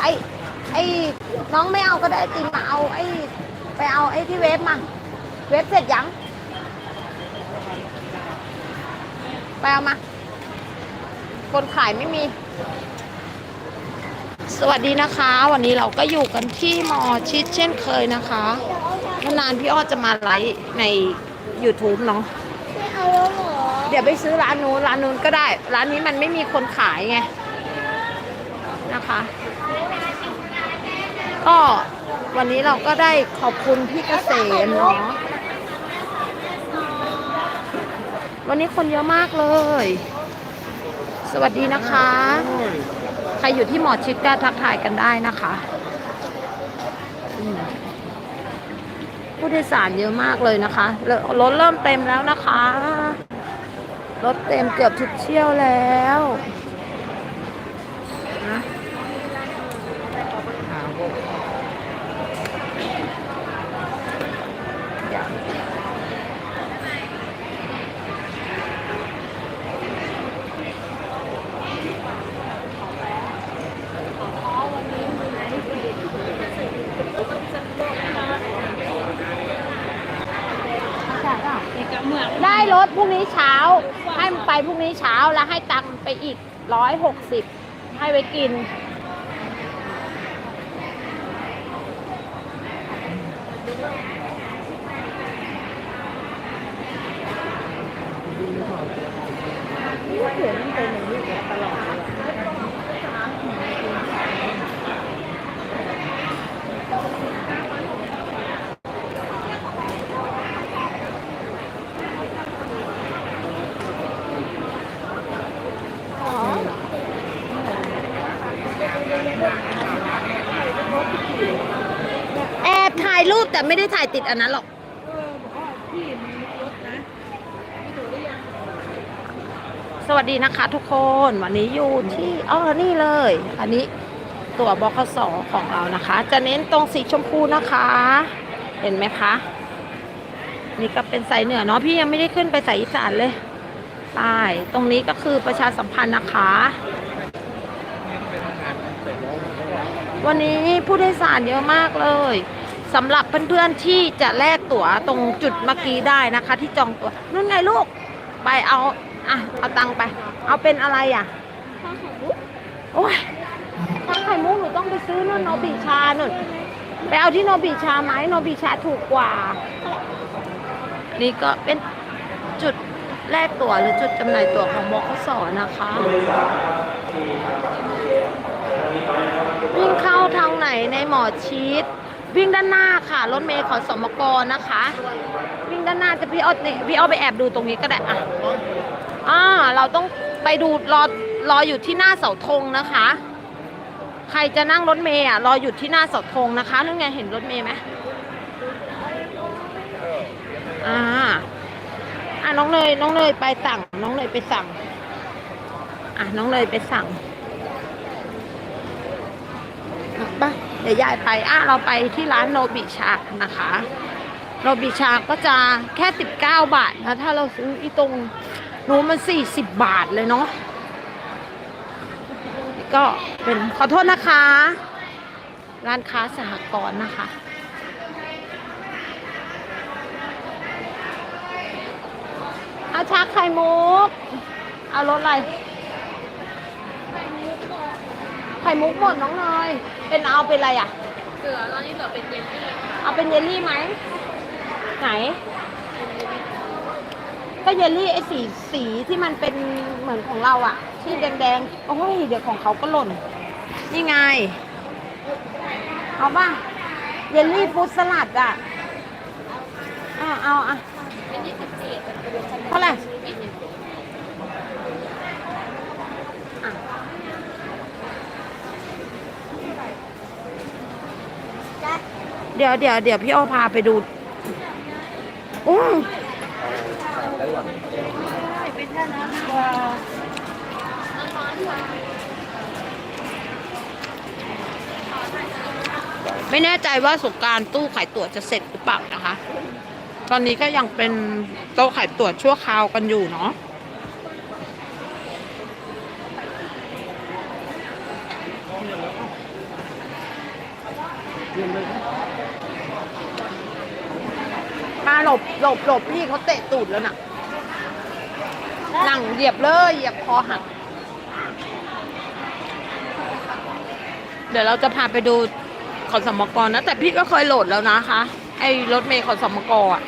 ไอ้ไอ้น้องไม่เอาก็ได้ติมมาเอาไอ้ไปเอาไอ้ที่เวฟมา เวฟเสร็จยัง ไปเอามา คนขายไม่มี สวัสดีนะคะ วันนี้เราก็อยู่กันที่มอชิดเช่นเคยนะคะนานพี่อ้อจะมาไลฟ์ใน YouTube เนาะเอาแล้วเหรอเดี๋ยวไปซื้อร้านนู้นร้านนู้นก็ได้ ร้านนี้มันไม่มีคนขายไงนะคะ ก็วันนี้เราก็ได้ขอบคุณพี่เกษมเนาะวันนี้คนเยอะมากเลย สวัสดีนะคะ ใครอยู่ที่หมอชิดก็ทักทายกันได้นะคะผู้โดยสารเยอะมากเลยนะคะรรถเริ่มเต็มแล้วนะคะ รถเต็มเกือบทุกเที่ยวแล้ว ได้รถพรุ่งนี้เช้า ให้มันไปพรุ่งนี้เช้าแล้วให้ตังค์ไปอีกร้อยหกสิบให้ไปกินแอบถ่ายรูปแต่ไม่ได้ถ่ายติดอันนั้นหรอกสวัสดีนะคะทุกคนวันนี้อยู่ที่อ๋อนี่เลย อันนี้ตัวบคสของเรานะคะ จะเน้นตรงสีชมพูนะคะ เห็นไหมคะ นี่ก็เป็นสายเหนือเนาะพี่ยังไม่ได้ขึ้นไปสายอีสานเลยไปตรงนี้ก็คือประชาสัมพันธ์นะคะ วันนี้ผู้โดยสารเยอะมากเลย สำหรับเพื่อนๆที่จะแลกตั๋วตรงจุดเมื่อกี้ได้นะคะ ที่จองตั๋วนู่นไงลูก ไปเอาอะเอาตังค์ไป เอาเป็นอะไรอะข้าวไข่มุกโอ้ยทางไข่มุกหนูต้องไปซื้อนู่นโนบิชาหนุนไปเอาที่โนบิชาไหมโนบิชาถูกกว่า นี่ก็เป็นจุดแลกตั๋วหรือจุดจำหน่ายตั๋วของบขสนะคะวิ่งเข้าทางไหนในหมอชิด วิ่งด้านหน้าค่ะ รถเมล์ขอสมกนะคะ วิ่งด้านหน้าจะพี่อ้อนี่พี่อ้อไปแอบดูตรงนี้ก็ได้อะอ่าเราต้องไปดูรอรออยู่ที่หน้าเสาธงนะคะ ใครจะนั่งรถเมล์อะรออยู่ที่หน้าเสาธงนะคะนั่นไงเห็นรถเมล์ไหมอ่าอะน้องเนยน้องเนยไปสั่ง น้องเนยไปสั่ง อะน้องเนยไปสั่งไป เดี๋ยวยายไปอะเราไปที่ร้านโนบิชานะคะโนบิชาก็จะแค่ 19 บาทนะ ถ้าเราซื้ออีตรงนู้นมัน 40 บาทเลยเนาะก็เป็นขอโทษนะคะ ร้านค้าสหกรณ์นะคะเอาชาไข่มุก เอารสอะไร ไข่มุกหมดน้องเนยเป็นเอาเป็นอะไรอะ เหลือตอนนี้เหลือเป็นเยลลี่เอาเป็นเยลลี่ไหม ไหน ก็เยลลี่ไอ้สีสีที่มันเป็นเหมือนของเราอะที่แดงๆ โอ้ยเดี๋ยวของเขาก็หล่น นี่ไง เอาป่ะเยลลี่ฟรุตสลัดอะอะเอาอะเป็นยี่สิบสี่เท่าไหร่ ยี่สิบ อะ เดี๋ยวเดี๋ยวเดี๋ยวพี่อ้อพาไปดูอุ้งไม่แน่ใจว่าสงการตู้ขายตั๋วจะเสร็จหรือเปล่านะคะ ตอนนี้ก็ยังเป็นโต๊ะขายตั๋วชั่วคราวกันอยู่เนาะ มาหลบหลบหลบพี่เขาเตะตูดแล้วน่ะหนังเหยียบเลยเหยียบคอหัก เดี๋ยวเราจะพาไปดูขอสมกรนะ แต่พี่ก็เคยโหลดแล้วนะคะ ไอ้รถเมย์ขอสมกอะ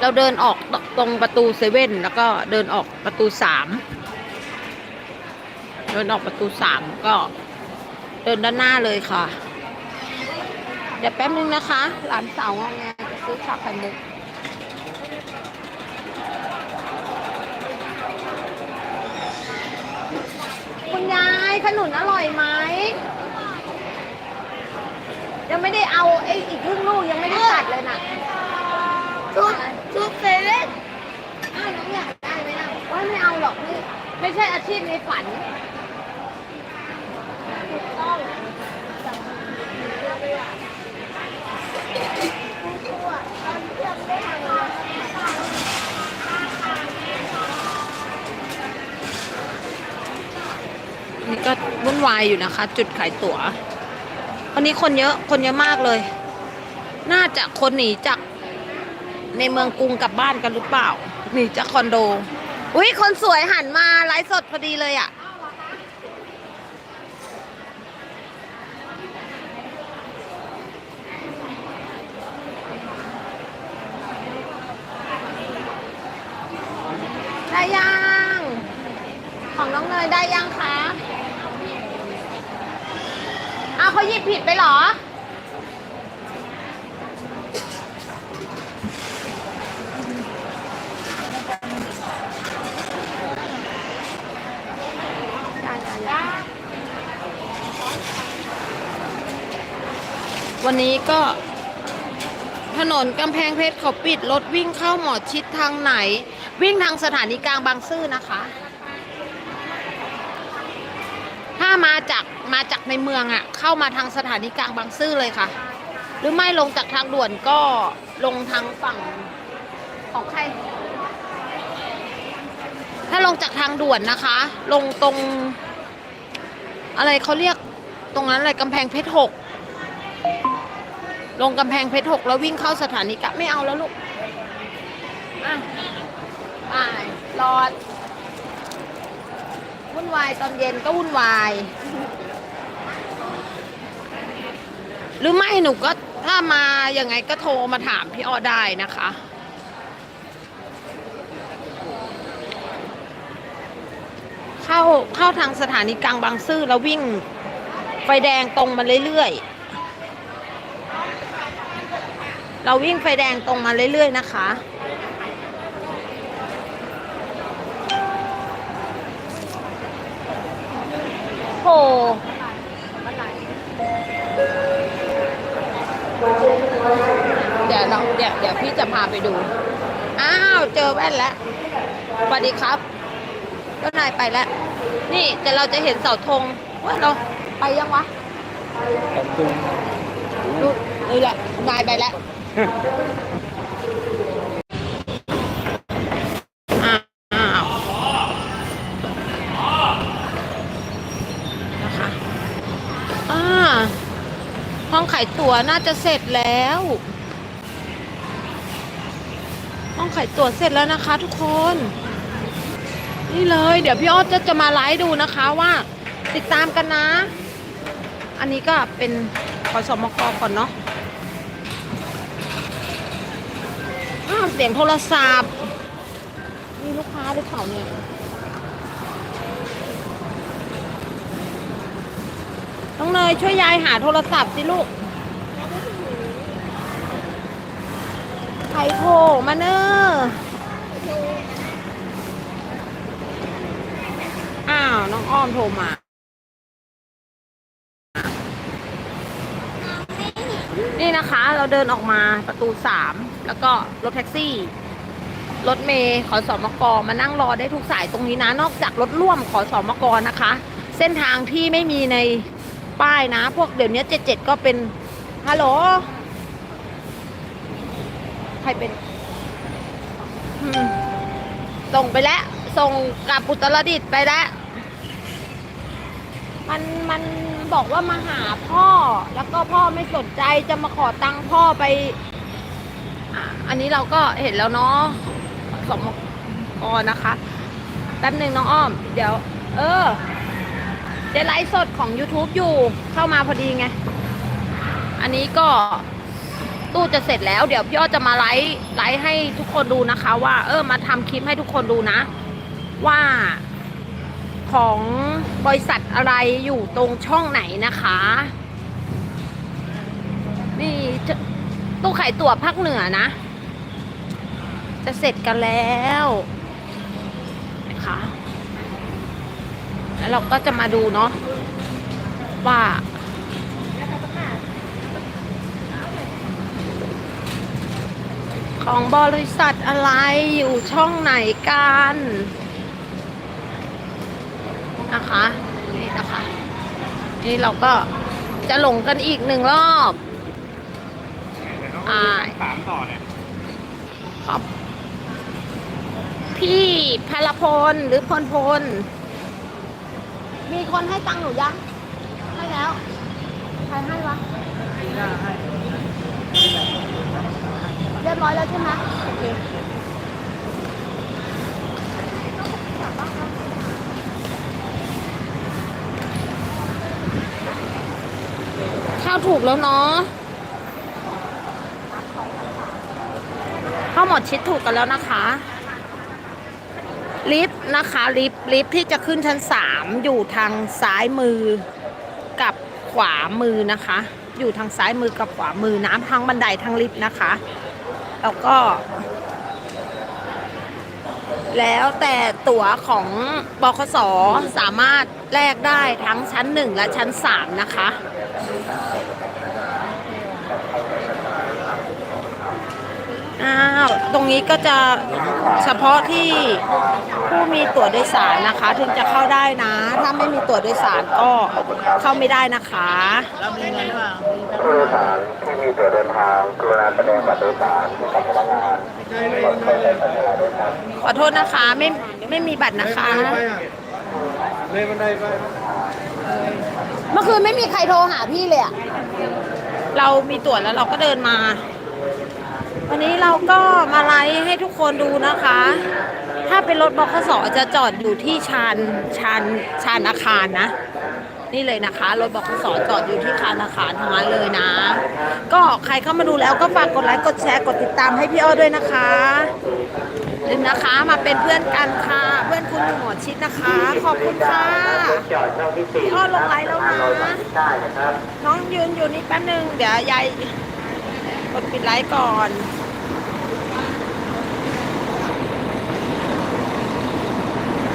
เราเดินออกตรงประตูเซเว่นแล้วก็เดินออกประตูสามเดินออกประตูสามก็ เดินด้านหน้าเลยค่ะ เดี๋ยวแป๊บนึงนะคะ หลานสาวงอแงจะซื้อชาไข่มุกคุณยายขนุนอร่อยไหมยังไม่ได้เอาไอ้อีกครึ่งลูกยังไม่ได้ตัดเลยนะทุกทุกเซเว่นอ้าวน้องอยากได้ไหมนะว่าไม่เอาหรอกนี่ไม่ใช่อาชีพในฝัน นี่ก็วุ่นวายอยู่นะคะ จุดขายตั๋ว วันนี้คนเยอะคนเยอะมากเลย น่าจะคนหนีจากในเมืองกรุงกลับบ้านกันหรือเปล่าหนีจากคอนโดอุ้ยคนสวยหันมาไลฟ์สดพอดีเลยอะ่ะ ได้ยัง ของน้องเนยได้ยังคะอ้าวเขาหยิบผิดไปเหรอ วันนี้ก็ถนนกำแพงเพชรเขาปิดรถวิ่งเข้าหมอชิดทางไหน วิ่งทางสถานีกลางบางซื่อนะคะ ถ้ามาจากมาจากในเมืองอะ่ะ เข้ามาทางสถานีกลางบางซื่อเลยค่ะ หรือไม่ลงจากทางด่วนก็ลงทางฝั่งของใคร ถ้าลงจากทางด่วนนะคะ ลงตรง อะไรเขาเรียกตรงนั้นอะไรกำแพงเพชรหกลงกำแพงเพชรหกแล้ววิ่งเข้าสถานีกะไม่เอาแล้วลูก อะ รอดวุ่นวายตอนเย็นก็วุ่นวาย หรือไม่หนูก็ถ้ามายังไงก็โทรมาถามพี่อ้อได้นะคะ เข้าเข้าทางสถานีกลางบางซื่อแล้ววิ่งไฟแดงตรงมาเรื่อยๆ เราวิ่งไฟแดงตรงมาเรื่อยๆนะคะ เดี๋ยวเราเดี๋ยวเดี๋ยวพี่จะพาไปดู อ้าว เจอแว่นแล้วสวัสดีครับก็นายไปแล้ว นี่แต่เราจะเห็นเสาธงว่าเราไปยังวะดูนี่แหละนายไปแล้ว อ้าวนะคะอ่าห้องขายตั๋วน่าจะเสร็จแล้ว ห้องขายตั๋วเสร็จแล้วนะคะทุกคน นี่เลย เดี๋ยวพี่ออสจะจะมาไลฟ์ดูนะคะว่าติดตามกันนะ อันนี้ก็เป็นขอสมกก่อนเนาะอ้าวเสียงโทรศัพท์มีลูกค้าหรือเปล่าเนี่ยน้องเนยช่วยยายหาโทรศัพท์สิลูก ใครโทรมาเนอะอ้าว น้องอ้อมโทรมา นี่นะคะ เราเดินออกมาประตูสามแล้วก็รถแท็กซี่ รถเมย์ขอสอมกมานั่งรอได้ทุกสายตรงนี้นะ นอกจากรถร่วมขอสอมกนะคะ เส้นทางที่ไม่มีในป้ายนะ พวกเดี๋ยวนี้เจ็ดเจ็ดก็เป็นฮัลโหล ใครเป็นส่งไปแล้ว ส่งกลับอุตรดิตถ์ไปแล้ว มันมันบอกว่ามาหาพ่อ แล้วก็พ่อไม่สนใจจะมาขอตังค์พ่อไปอันนี้เราก็เห็นแล้วเนาะสมกรนะคะ แป๊บหนึ่งน้องอ้อม เดี๋ยว เออเจะไลฟ์สดของ YouTube อยู่เข้ามาพอดีไง อันนี้ก็ ตู้จะเสร็จแล้ว เดี๋ยวพี่อ้อจะมาไลฟ์ไลฟ์ให้ทุกคนดูนะคะ ว่า เออมาทำคลิปให้ทุกคนดูนะ ว่าของบริษัทอะไรอยู่ตรงช่องไหนนะคะ นี่ตู้ขายตั๋วภาคเหนือนะ จะเสร็จกันแล้วนะคะแล้วเราก็จะมาดูเนาะว่า ของบริษัทอะไรอยู่ช่องไหนกันนะคะนี่นะคะนี่เราก็จะหลงกันอีกหนึ่งรอบอ่าถามต่อเนี่ยครับพี่พลพลหรือพลพล มีคนให้ตังค์หนูยังให้แล้ว ใครให้วะเรียบร้อยแล้วใช่ไหมโอเคข้าวถูกแล้วเนาะข้าวหมดชิดถูกกันแล้วนะคะ ลิฟต์นะคะลิฟต์ลิฟต์ที่จะขึ้นชั้นสามอยู่ทางซ้ายมือกับขวามือนะคะ อยู่ทางซ้ายมือกับขวามือน้ำทางบันไดทางลิฟต์นะคะ แล้วก็ แล้วแต่ตั๋วของบคสสามารถแลกได้ทั้งชั้นหนึ่งและชั้นสามนะคะ อ้าวตรงนี้ก็จะเฉพาะที่ผู้มีตั๋วโดยสารนะคะ ถึงจะเข้าได้นะ ถ้าไม่มีตั๋วโดยสารก็เข้าไม่ได้นะคะผู้โดยสารที่มีตั๋วเดินทางกรุณาแสดงบัตรโดยสารกับพนักงานขอโทษนะคะไม่ไม่มีบัตรนะคะเลยบันไดไปเมื่อคืนไม่มีใครโทรหาพี่เลยอะเรามีตั๋วแล้วเราก็เดินมา วันนี้เราก็มาไลฟ์ให้ทุกคนดูนะคะ ถ้าเป็นรถบขสจะจอดอยู่ที่ชานชานชานอาคารนะ นี่เลยนะคะ รถบขสจอดอยู่ที่คานอาคารทั้งนั้นเลยนะ ก็ใครเข้ามาดูแล้วก็ฝากกดไลค์กดแชร์กดติดตามให้พี่อ้อด้วยนะคะลืมนะคะมาเป็นเพื่อนกันค่ะ เพื่อนคุณหมอชิดนะคะ ขอบคุณค่ะพี่อ้อลงไลน์แล้วนะน้องยืนอยู่นี่แป๊บนึงเดี๋ยวยาย กดปิดไลฟ์ก่อน